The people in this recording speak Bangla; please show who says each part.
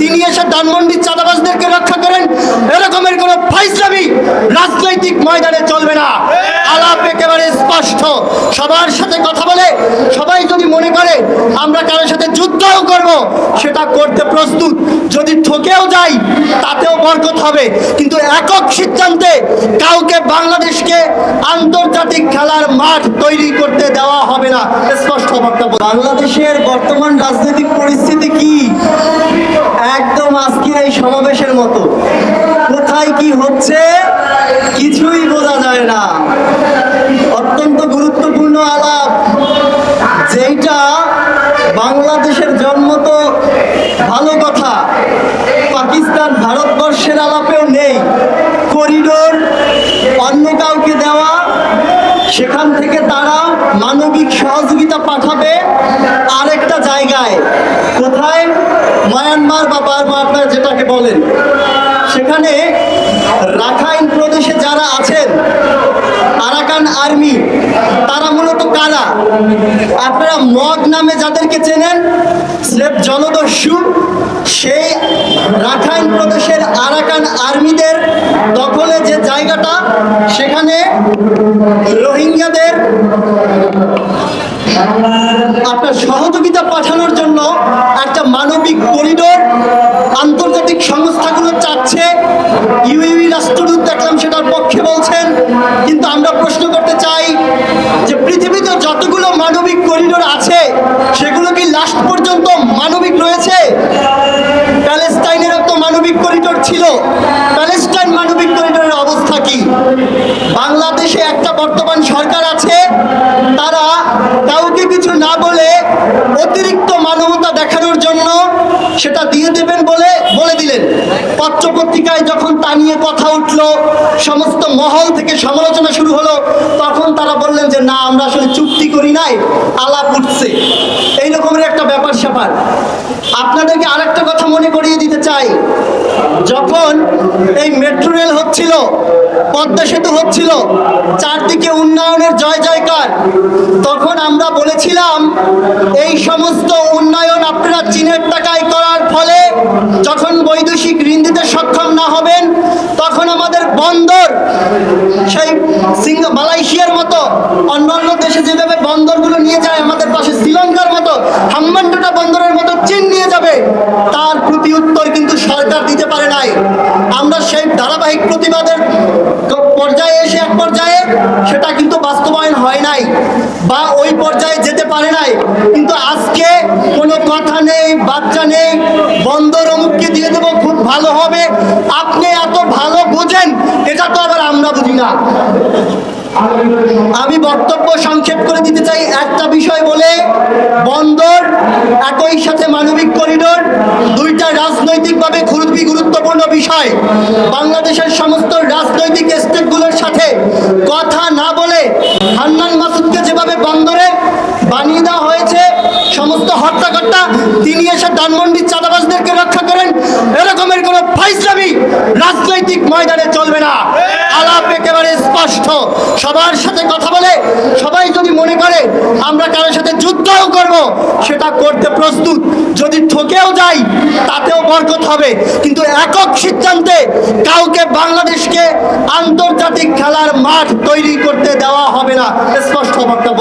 Speaker 1: তিনি এসে ডানমন্ডির চাঁদাবাজদেরকে রক্ষা করেন। এরকমের কোনো ফাইসলামি রাজনৈতিক ময়দানে চলবে না। আলাপ একেবারে স্পষ্ট। সবার সাথে কথা বলে, সবাই যদি মনে করে আমরা কারোর সাথে যুদ্ধও করব, সেটা করতে প্রস্তুত। যদি ঠকেও যাই, তাতেও বরকত হবে। কিন্তু একক সিদ্ধান্তে কাউকে বাংলাদেশকে আন্তর্জাতিক খেলার মাঠ তৈরি করতে দেওয়া হবে না, স্পষ্ট বক্তব্য। বাংলাদেশের বর্তমান রাজনৈতিক পরিস্থিতি কি? একদম আজকের এই সমাবেশের মতো। কোথায় কি হচ্ছে? কিছুই বোঝা যায় না অত্যন্ত গুরুত্বপূর্ণ আলাপ যেইটা বাংলাদেশের জন্ম তো ভালো কথা পাকিস্তান ভারতবর্ষের আলাপেও নেই। করিডোর অন্য কাউকে দেওয়া, সেখান থেকে তারা মানবিক সহযোগিতা পাঠাবে আরেকটা জায়গায়। কোথায়? মায়ানমার বা বার্মা আপনারা যেটাকে বলেন। সেখানে রাখাইন প্রদেশে যারা আছেন, আরাকান আর্মি, তারা মূলত কারা? আপনারা মগ নামে যাদেরকে চেনেন স্রেফ জলদস্যু, সেই রাখাইন প্রদেশের আরাকান আপনার সহযোগিতা পাঠানোর জন্য একটা মানবিক করিডোর আন্তর্জাতিক সংস্থাগুলো চাচ্ছে। ইউইউই রাষ্ট্রদূত দেখলাম সেটার পক্ষে বলছেন। কিন্তু আমরা প্রশ্ন করতে চাই যে পৃথিবীতে যতগুলো মানবিক করিডোর আছে, সেগুলো কি লাস্ট পর্যন্ত মানবিক রয়েছে? প্যালেস্টাইনেরও তো মানবিক করিডোর ছিল। প্যালেস্টাইন মানবিক করিডোরের অবস্থা কি? বাংলাদেশে একটা বর্তমান সরকার আছে, তারা কিছু না বলে অতিরিক্ত মানবতা দেখানোর জন্য সেটা দিয়ে দেবেন বলে বলে দিলেন। পত্রপত্রিকায় যখন তা নিয়ে কথা উঠল, সমস্ত মহল থেকে সমালোচনা শুরু হলো, তখন তারা বললেন যে, না, আমরা আসলে চুক্তি করি নাই, আলাপ উঠছে। এই রকমের একটা ব্যাপার স্যাপার। আপনাদেরকে আরেকটা কথা মনে করিয়ে দিতে চাই। যখন এই মেট্রো রেল হচ্ছিল, পদ্মা সেতু হচ্ছিল, চারদিকে উন্নয়নের জয় জয়কার তখন এই সমস্ত উন্নয়ন আপনারা চীনের টাকায় করার ফলে যখন বৈদেশিক ঋণ দিতে সক্ষম না হবেন, তখন আমাদের বন্দর, সেই সিঙ্গ মালয়েশিয়ার মতো অন্যান্য দেশে যেভাবে বন্দরগুলো নিয়ে যায়, আমাদের পাশে শ্রীলঙ্কার মতো হাম্মান্ডোটা বন্দরের মতো চীন নিয়ে যাবে, তার প্রতি উত্তর কিন্তু সরকার দিতে পারে নাই। আমরা সেই ধারাবাহিক প্রতিবাদের পর্যায়ে এসে এক পর্যায়ে সেটা কিন্তু বাস্তবায়ন হয় নাই। বা ওই পর্যায়ে যেতে পারে নাই। কিন্তু আজকে কোনো কথা নেই, বাচ্চা নেই, বন্দর অমুককে দিয়ে দেবো, খুব ভালো হবে। আপনি এত ভালো বুঝেন, এটা তো আবার আমরা বুঝি না। আমি বক্তব্য সংক্ষেপ করে দিতে চাই, একটা বিষয় বলে, বন্দর একই সাথে মানবিক করিডোর, দুইটা রাজনৈতিকভাবে খুবই গুরুত্বপূর্ণ বিষয়। বাংলাদেশের সমস্ত রাজনৈতিক স্টেটগুলোর সাথে কথা না বলে হান্নান মাসুদকে যেভাবে বন্দরে বানিয়ে দেওয়া হয়েছে সমস্ত হত্যাকর্তা তিনি এসে ধানমন্ডির চাঁদাবাজদেরকে রক্ষা করেন। এরকমের কোনো ফাইসলামি রাজনৈতিক ময়দানে চলবে না। আলাপ একেবারে স্পষ্ট। সবার সাথে কথা বলে, সবাই যদি মনে করে আমরা কারোর সাথে যুদ্ধও করব, সেটা করতে প্রস্তুত। যদি ঠকেও যাই, তাতেও বরকত হবে। কিন্তু একক সিদ্ধান্তে কাউকে বাংলাদেশকে আন্তর্জাতিক খেলার মাঠ তৈরি করতে দেওয়া হবে না, স্পষ্ট বক্তব্য।